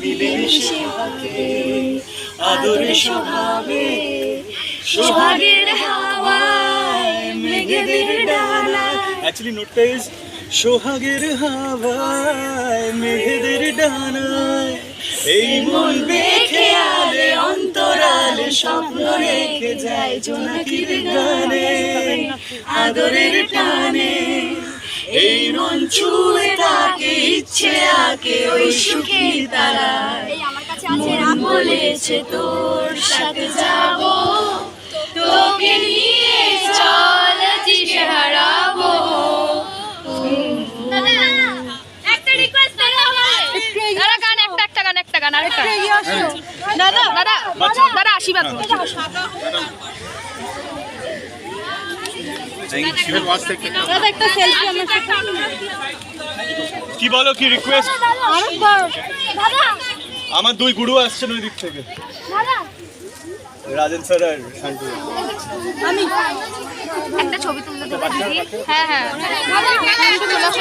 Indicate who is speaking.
Speaker 1: মিলেমিশে আদরে স্বভাবে, সোহাগের হাওয়ায়, মেঘেদের ডানা অ্যাকচুয়ালি নোটটা সোহাগের হাওয়ায়, মেঘেদের ডানায় এই মন দেখে আলে অন্তরালে স্বপ্ন রেখে যায় জোনাকির গানে, আদরের টানে। এই মন ছুঁয়ে ইচ্ছে আকে ওই সুখী তারা মন বলেছে তোর সাথে যাব তোকে নিয়ে চল হারাবো।
Speaker 2: একটা রিকোয়েস্ট দাদা গান একটা একটা গান একটা গান আরেকটা। দাদা দাদা দাদা আশীর্বাদ। দাদা একটা সেলফি আমার সাথে।
Speaker 1: কি বলো, কি রিকোয়েস্ট আমার দুই গুরু আসছেন ওই দিক থেকে। রাজেন স্যার আর শান্তি।
Speaker 2: আমি একটা ছবি তুলতে হ্যাঁ হ্যাঁ।